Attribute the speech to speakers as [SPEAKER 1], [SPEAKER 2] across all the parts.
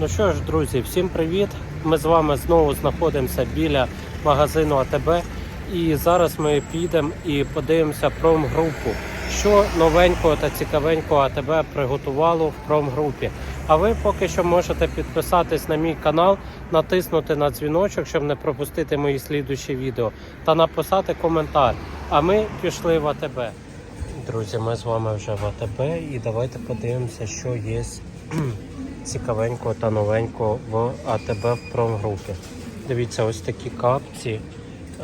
[SPEAKER 1] Ну що ж, друзі, всім привіт! Ми з вами знову знаходимося біля магазину АТБ. І зараз ми підемо і подивимося промгрупу, що новенького та цікавенького АТБ приготувало в промгрупі. А ви поки що можете підписатись на мій канал, натиснути на дзвіночок, щоб не пропустити мої слідучі відео, та написати коментар. А ми пішли в АТБ. Друзі, ми з вами вже в АТБ і давайте подивимося, що є цікавенького та новенького в АТБ в промгрупі. Дивіться, ось такі капці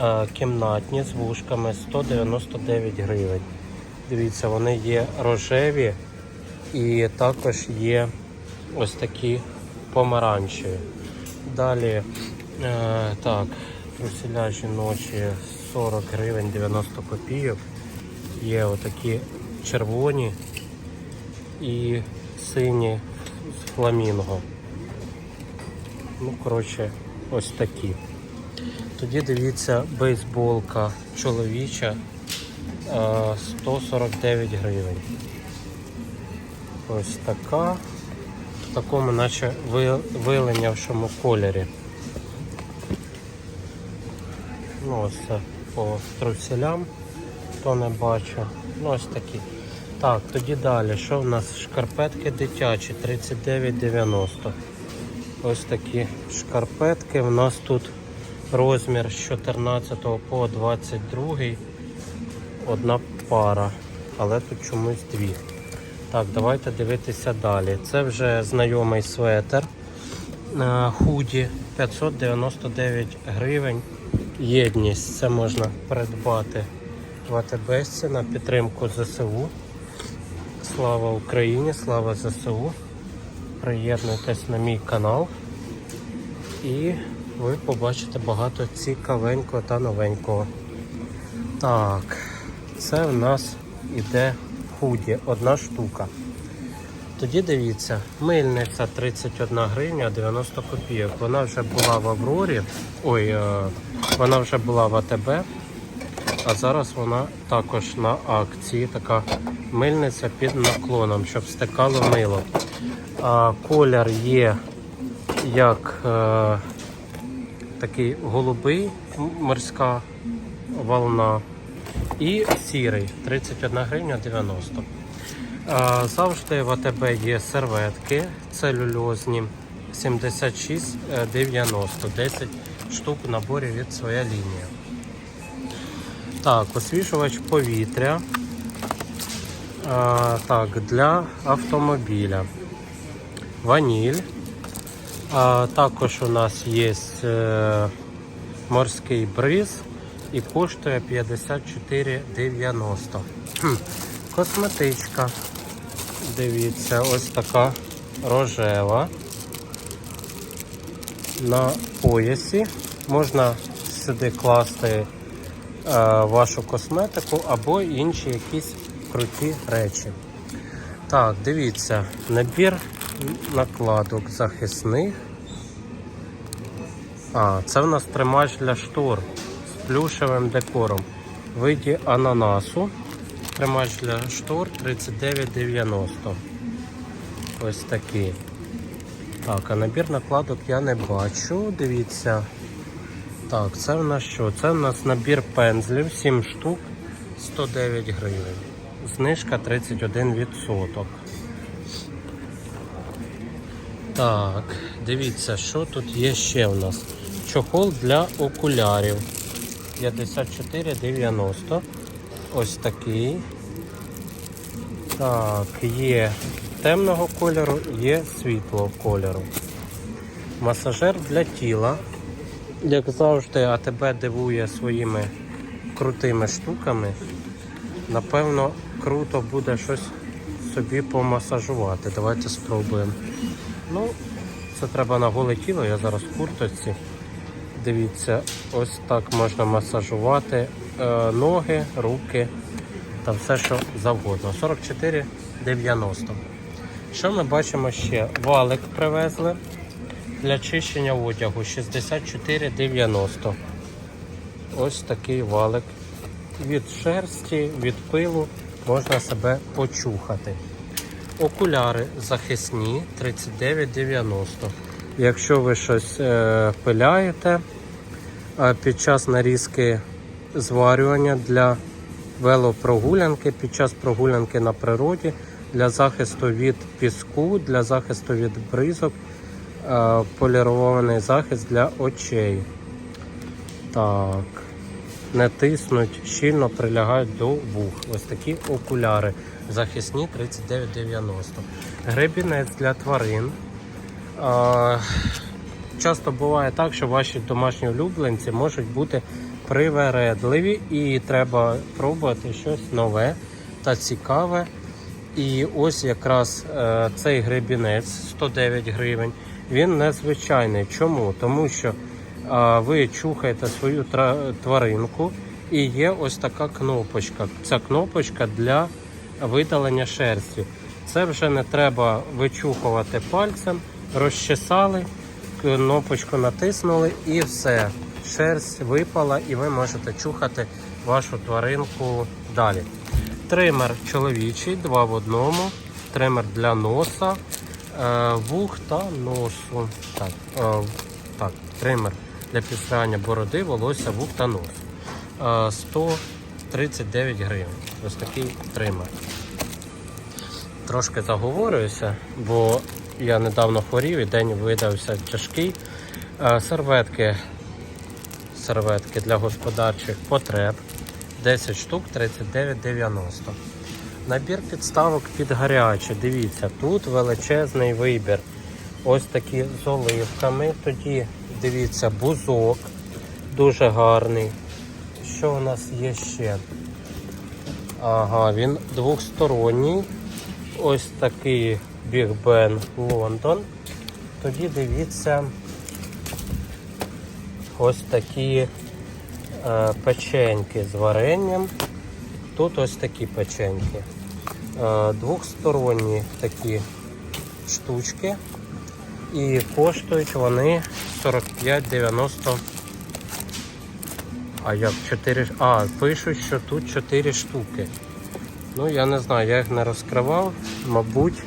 [SPEAKER 1] е, кімнатні з вушками 199 гривень. Дивіться, вони є рожеві і також є ось такі помаранчеві. Далі, е, так, труселя жіночі 40 гривень 90 копійок. Є отакі червоні і сині з фламінго. Ну, коротше, ось такі. Тоді дивіться, бейсболка чоловіча е, 149 гривень. Ось така. В такому наче виленявшому кольорі. Ну, ось це по труселям, хто не бачив. Ну, ось такі. Так, тоді далі. Що в нас? Шкарпетки дитячі 39,90. Ось такі шкарпетки. У нас тут розмір з 14 по 22. Одна пара. Але тут чомусь дві. Так, давайте дивитися далі. Це вже знайомий светер. Е, Худі 599 гривень. Єдність. Це можна придбати в АТБ на підтримку ЗСУ. Слава Україні, слава ЗСУ. Приєднуйтесь на мій канал і ви побачите багато цікавенького та новенького. Так, це в нас іде худі, одна штука. Тоді дивіться, мильниця 31 гривня 90 копійок. Вона вже була в Аврорі, ой, е, вона вже була в АТБ, а зараз вона також на акції. Така мильниця під наклоном, щоб стекало мило. А, колір є як е, такий голубий, морська волна, і сірий 31 гривня 90. А, Завжди в АТБ є серветки целюльозні 76,90, 10 штук в наборі від своя лінія. Так, освіжувач повітря. А, так, для автомобіля. Ваніль. А, також у нас є е, морський бриз і коштує 54,90. Косметичка. Дивіться, ось така рожева. На поясі. Можна сюди класти вашу косметику або інші якісь круті речі. Так, дивіться, набір накладок захисних. А, це в нас тримач для штор з плюшевим декором. Виді ананасу. Тримач для штор 39,90. Ось такий. Так, а набір накладок я не бачу. Дивіться. Так, це в нас що? Це в нас набір пензлів, 7 штук, 109 гривень. Знижка 31%. Так, дивіться, що тут є ще у нас. Чохол для окулярів. 54,90. Ось такий. Так, є темного кольору, є світлого кольору. Масажер для тіла. Як завжди, АТБ дивує своїми крутими штуками. Напевно, круто буде щось собі помасажувати. Давайте спробуємо. Ну, це треба на голе тіло, я зараз в курточці. Дивіться, ось так можна масажувати е, ноги, руки та все, що завгодно. 44,90. Що ми бачимо ще? Валик привезли для чищення одягу 64,90. Ось такий валик. Від шерсті, від пилу можна себе почухати. Окуляри захисні 39,90. Якщо ви щось е, пиляєте е, під час нарізки зварювання для велопрогулянки, під час прогулянки на природі, для захисту від піску, для захисту від бризок, полірований захист для очей. Так. Не тиснуть, щільно прилягають до вух. Ось такі окуляри. Захисні 39,90. Гребінець для тварин. Часто буває так, що ваші домашні улюбленці можуть бути привередливі і треба пробувати щось нове та цікаве. І ось якраз е, цей гребінець 109 гривень. Він незвичайний. Чому? Тому що а, ви чухаєте свою тваринку і є ось така кнопочка. Ця кнопочка для видалення шерсті. Це вже не треба вичухувати пальцем, розчесали, кнопочку натиснули і все. Шерсть випала, і ви можете чухати вашу тваринку далі. Тример чоловічий, два в одному. Тример для носа, вух та носу. Так, е, так, тример для підстригання бороди, волосся, вух та носу. Е, 139 гривень. Ось такий тример. Трошки заговорююся, бо я недавно хворів і день видався тяжкий. Е, Серветки, серветки для господарчих потреб. 10 штук 39,90. Набір підставок під гаряче. Дивіться, тут величезний вибір. Ось такі з оливками. Тоді дивіться, бузок дуже гарний. Що у нас є ще? Ага, він двохсторонній. Ось такий Big Ben Лондон. Тоді дивіться ось такі е, печеньки з варенням. Тут ось такі печеньки. Е, двохсторонні такі штучки. І коштують вони 45,90. А як 4. А, пишуть, що тут 4 штуки. Ну, я не знаю, я їх не розкривав. Мабуть,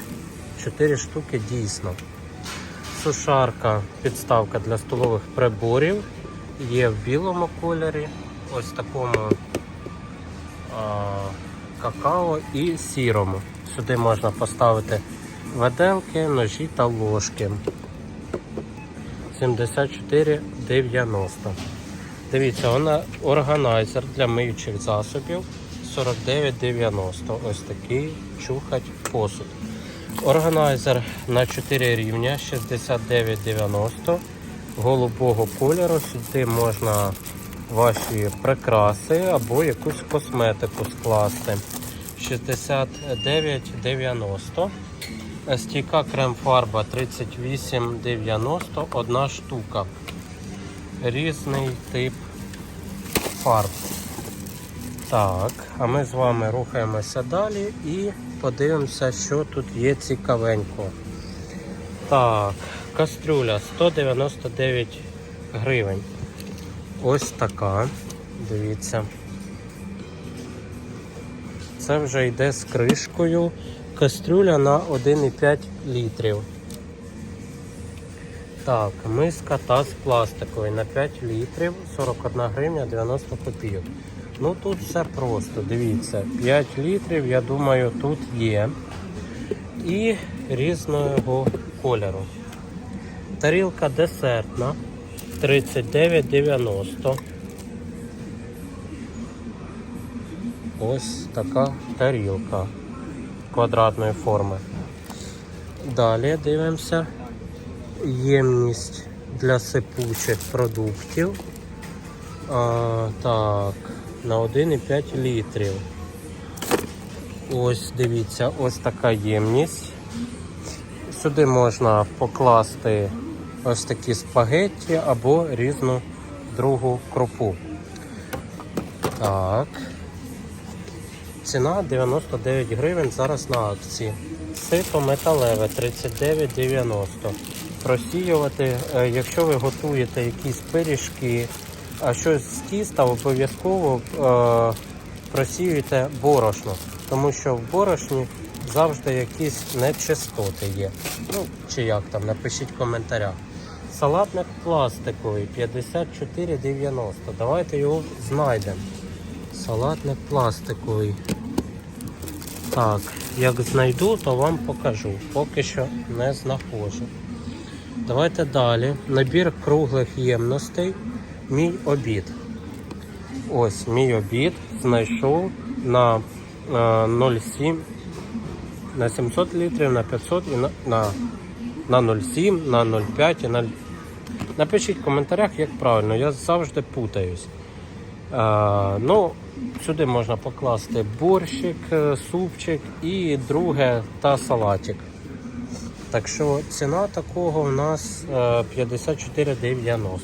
[SPEAKER 1] 4 штуки дійсно. Сушарка, підставка для столових приборів. Є в білому кольорі, ось такому какао і сірому. Сюди можна поставити виделки, ножі та ложки. 74,90. Дивіться, вона органайзер для миючих засобів 49,90. Ось такий чухать посуд. Органайзер на 4 рівня 69,90 голубого кольору. Сюди можна ваші прикраси або якусь косметику скласти. 69,90. Стійка крем-фарба 38,90 одна штука. Різний тип фарб. Так, а ми з вами рухаємося далі і подивимося, що тут є цікавенького. Так, кастрюля 199 гривень. Ось така. Дивіться. Це вже йде з кришкою. Кастрюля на 1,5 літрів. Так, миска таз пластиковий на 5 літрів 41 гривня 90 копійок. Ну тут все просто, дивіться, 5 літрів, я думаю, тут є. І різного кольору. Тарілка десертна 39,90. Ось така тарілка квадратної форми. Далі дивимося. Ємність для сипучих продуктів. А, так, на 1,5 літрів. Ось дивіться, ось така ємність. Сюди можна покласти ось такі спагетті або різну другу крупу. Так. Ціна 99 гривень зараз на акції. Сито металеве 39,90. Просіювати, е, якщо ви готуєте якісь пиріжки, а щось з тіста, обов'язково е, просіюйте борошно, тому що в борошні завжди якісь нечистоти є. Ну, чи як там, напишіть в коментарях. Салатник пластиковий 54,90. Давайте його знайдемо. Салатник пластиковий. Так, як знайду, то вам покажу. Поки що не знаходжу. Давайте далі. Набір круглих ємностей. Мій обід. Ось мій обід знайшов на е, 0,7 на 700 літрів, на 500 і на, на, на 0,7, на 0,5 і на. Напишіть в коментарях, як правильно, я завжди путаюсь. Е, ну, сюди можна покласти борщик, е, супчик і друге та салатик. Так що ціна такого у нас е, 54,90.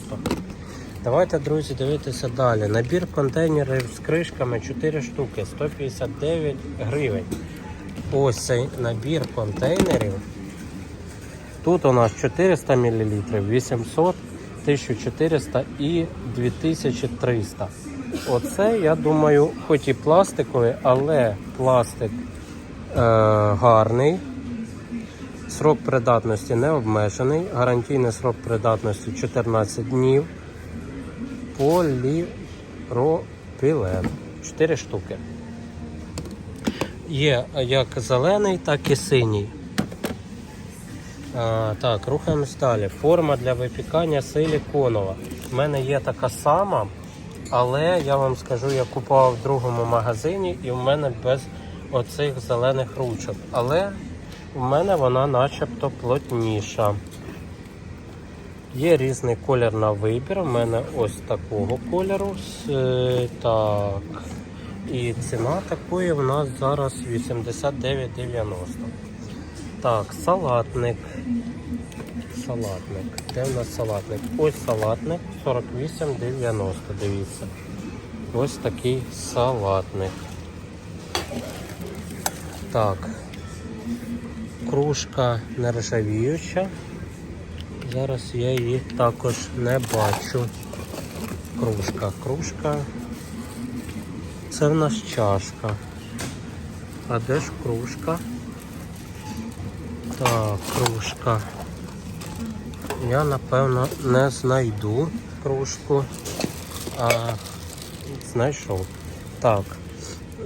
[SPEAKER 1] Давайте, друзі, дивитися далі. Набір контейнерів з кришками 4 штуки, 159 гривень. Ось цей набір контейнерів. Тут у нас 400 мл, 800, 1400 і 2300. Оце, я думаю, хоч і пластиковий, але пластик е, гарний. Срок придатності не обмежений. Гарантійний срок придатності 14 днів. Поліпропілен. 4 штуки. Є як зелений, так і синій. А, так, рухаємось далі. Форма для випікання силіконова. У мене є така сама, але я вам скажу, я купував в другому магазині і в мене без оцих зелених ручок. Але у мене вона начебто плотніша. Є різний колір на вибір. У мене ось такого кольору. Е, Так. І ціна такої в нас зараз 89,90. Так, салатник. Салатник. Де в нас салатник? Ось салатник 48,90. Дивіться. Ось такий салатник. Так. Кружка нержавіюча. Зараз я її також не бачу. Кружка. Кружка. Це в нас чашка. А де ж кружка? Так, кружка. Я напевно не знайду кружку. А знайшов. Так.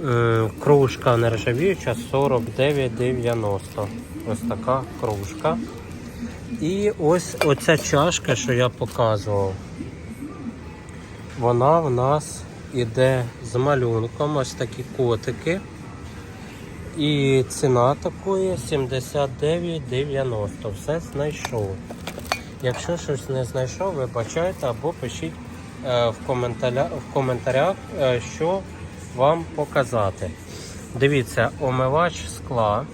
[SPEAKER 1] Е, кружка нержавіюча 49,90. Ось така кружка. І ось оця чашка, що я показував. Вона в нас іде з малюнком, ось такі котики. І ціна такої 79,90. Все знайшов. Якщо щось не знайшов, вибачайте або пишіть е, в, коментаря, в коментарях, е, що вам показати. Дивіться, омивач скла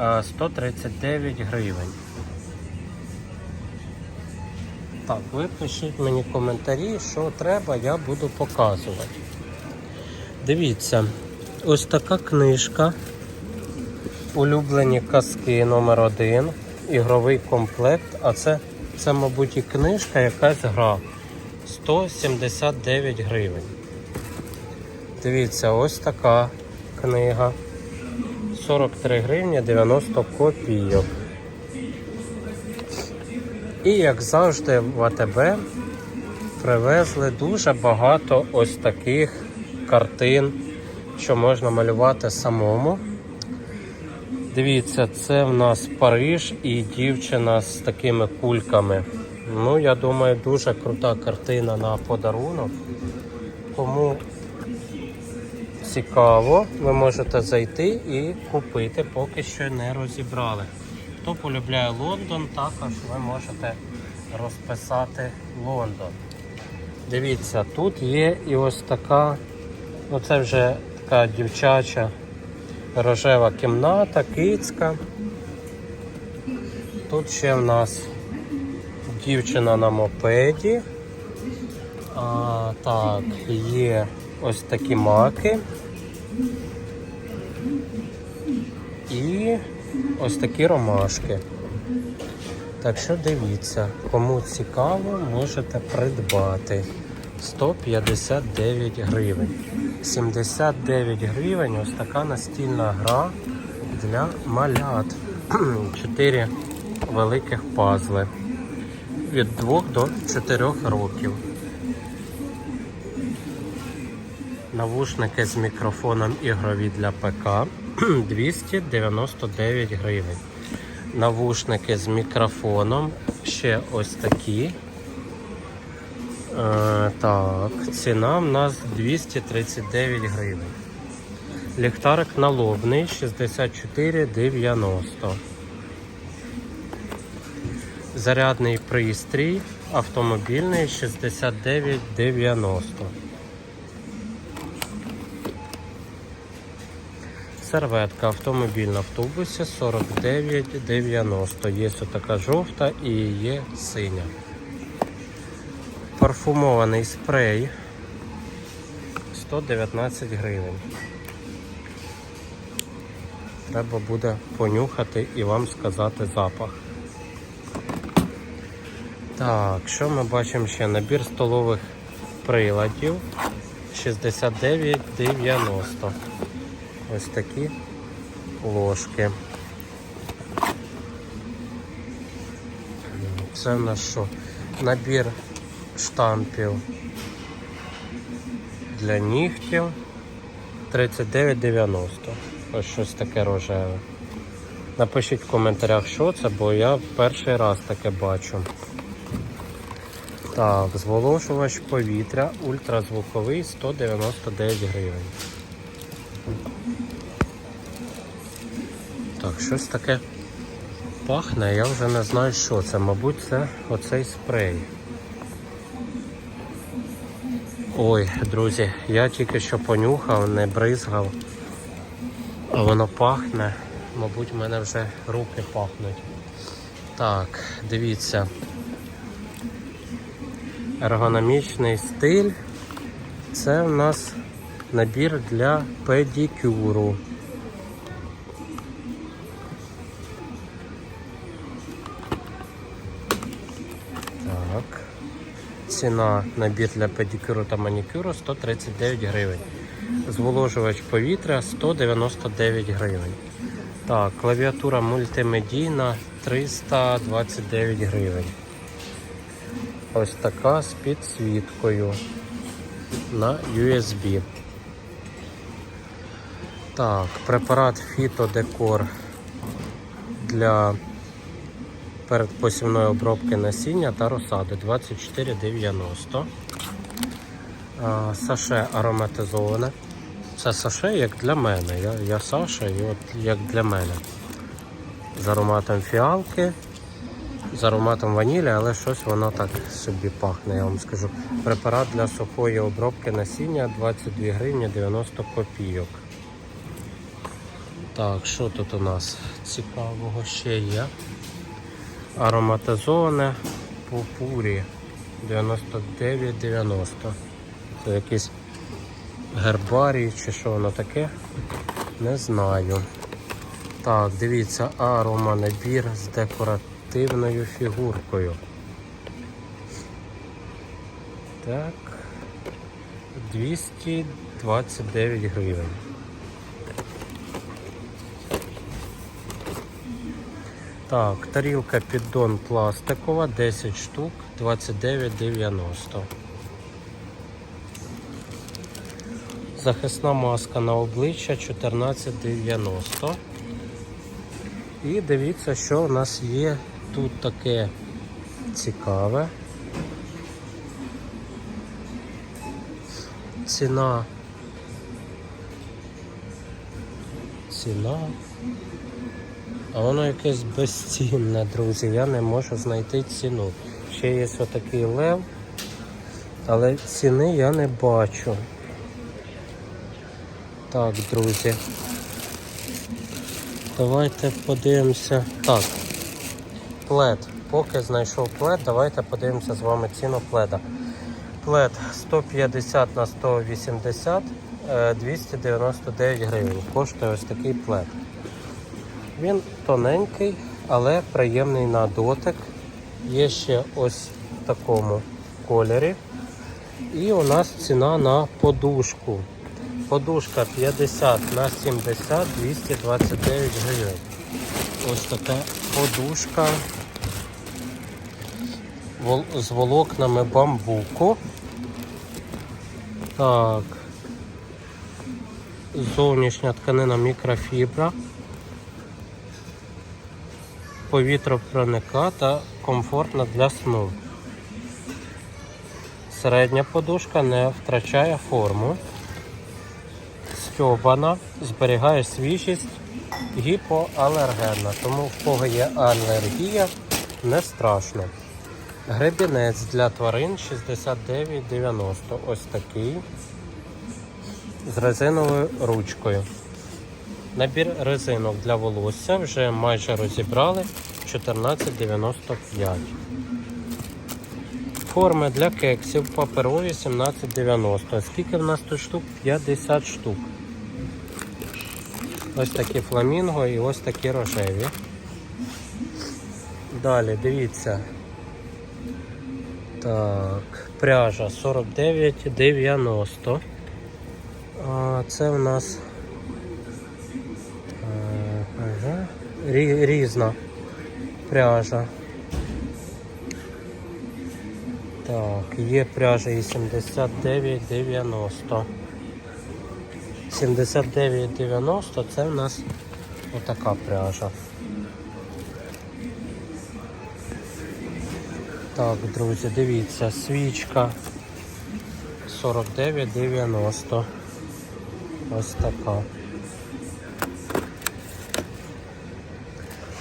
[SPEAKER 1] е, 139 гривень. Так, ви пишіть мені коментарі, що треба, я буду показувати. Дивіться, ось така книжка. Улюблені казки номер 1 ігровий комплект. А це, це, мабуть, і книжка, якась гра. 179 гривень. Дивіться, ось така книга. 43 гривні 90 копійок. І як завжди в АТБ привезли дуже багато ось таких картин, що можна малювати самому. Дивіться, це в нас Париж і дівчина з такими кульками. Ну, я думаю, дуже крута картина на подарунок. Кому цікаво, ви можете зайти і купити, поки що не розібрали. Хто полюбляє Лондон, також ви можете розписати Лондон. Дивіться, тут є і ось така, ну це вже така дівчача рожева кімната, кицька. Тут ще в нас дівчина на мопеді. А, так, є ось такі маки. І ось такі ромашки. Так що дивіться, кому цікаво, можете придбати 159 гривень. 79 гривень ось така настільна гра для малят. Чотири великих пазли. Від 2 до 4 років. Навушники з мікрофоном ігрові для ПК 299 гривень. Навушники з мікрофоном ще ось такі. Е, так, ціна в нас 239 гривень. Ліхтарик налобний 64,90. Зарядний пристрій автомобільний 69,90. Серветка автомобільна в автобусі 49,90. Є така жовта і є синя. Парфумований спрей 119 гривень. Треба буде понюхати і вам сказати запах. Так, що ми бачимо ще? Набір столових приладів 69,90. Ось такі ложки. Це в нас що? Набір штампів для нігтів 39,90. Ось щось таке рожеве. Напишіть в коментарях, що це, бо я перший раз таке бачу. Так, зволожувач повітря ультразвуковий 199 гривень. Так, щось таке пахне, я вже не знаю, що це. Мабуть, це оцей спрей. Ой, друзі, я тільки що понюхав, не бризгав, а воно пахне. Мабуть, в мене вже руки пахнуть. Так, дивіться. Ергономічний стиль. Це в нас набір для педикюру. Ціна набір для педикюру та манікюру 139 гривень. Зволожувач повітря 199 гривень. Так, клавіатура мультимедійна 329 гривень. Ось така з підсвіткою на USB. Так, препарат фітодекор для передпосівної обробки насіння та розсади 24,90. Саше ароматизоване. Це саше як для мене. Я, я Саша і от як для мене. З ароматом фіалки, з ароматом ванілі, але щось воно так собі пахне, я вам скажу. Препарат для сухої обробки насіння 22 гривні 90 копійок. Так, що тут у нас цікавого ще є? Ароматизоване попурі 99,90. Це якийсь гербарій чи що воно таке? Не знаю. Так, дивіться, арома набір з декоративною фігуркою. Так. 229 гривень. Так, тарілка піддон пластикова, 10 штук, 29,90. Захисна маска на обличчя 14,90. І дивіться, що у нас є тут таке цікаве. Ціна. Ціна. А воно якесь безцінне, друзі. Я не можу знайти ціну. Ще є отакий лев, але ціни я не бачу. Так, друзі. Давайте подивимося. Так. Плед. Поки знайшов плед, давайте подивимося з вами ціну пледа. Плед 150 на 180, е, 299 гривень. Коштує ось такий плед. Він тоненький, але приємний на дотик. Є ще ось в такому кольорі. І у нас ціна на подушку Подушка 50 на 70, 229 гривень. Ось така подушка з волокнами бамбуку. Так. Зовнішня тканина мікрофібра. Повітропроника та комфортна для сну. Середня подушка не втрачає форму. Стьобана, зберігає свіжість, гіпоалергенна. Тому в кого є алергія, не страшно. Гребінець для тварин 69,90. Ось такий. З резиновою ручкою. Набір резинок для волосся вже майже розібрали 14,95. Форми для кексів паперові 17,90. Скільки в нас тут штук? 50 штук. Ось такі фламінго і ось такі рожеві. Далі, дивіться. Так, пряжа 49,90. Це в нас різна пряжа. Так, є пряжа і 79,90. 79,90 це в нас отака пряжа. Так, друзі, дивіться, свічка 49,90. Ось така.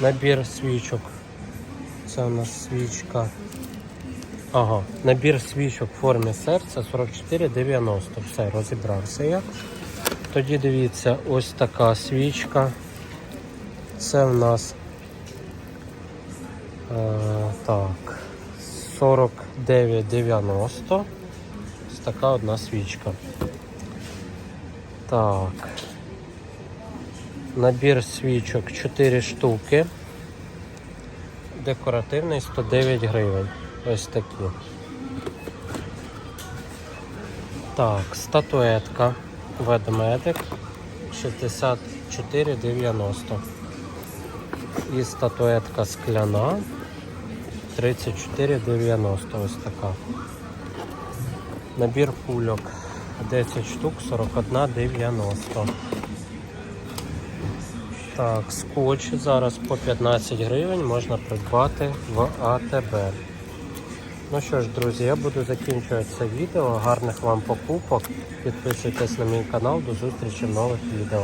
[SPEAKER 1] Набір свічок. Це у нас свічка. Ага, набір свічок в формі серця 44,90. Все, розібрався я. Тоді дивіться, ось така свічка. Це в нас е, так, 49,90. Ось така одна свічка. Так. Набір свічок 4 штуки. Декоративний 109 гривень. Ось такі. Так, статуетка ведмедик 64,90. І статуетка скляна 34,90. Ось така. Набір кульок 10 штук 41,90. Так, скотч зараз по 15 гривень можна придбати в АТБ. Ну що ж, друзі, я буду закінчувати це відео. Гарних вам покупок. Підписуйтесь на мій канал. До зустрічі в нових відео.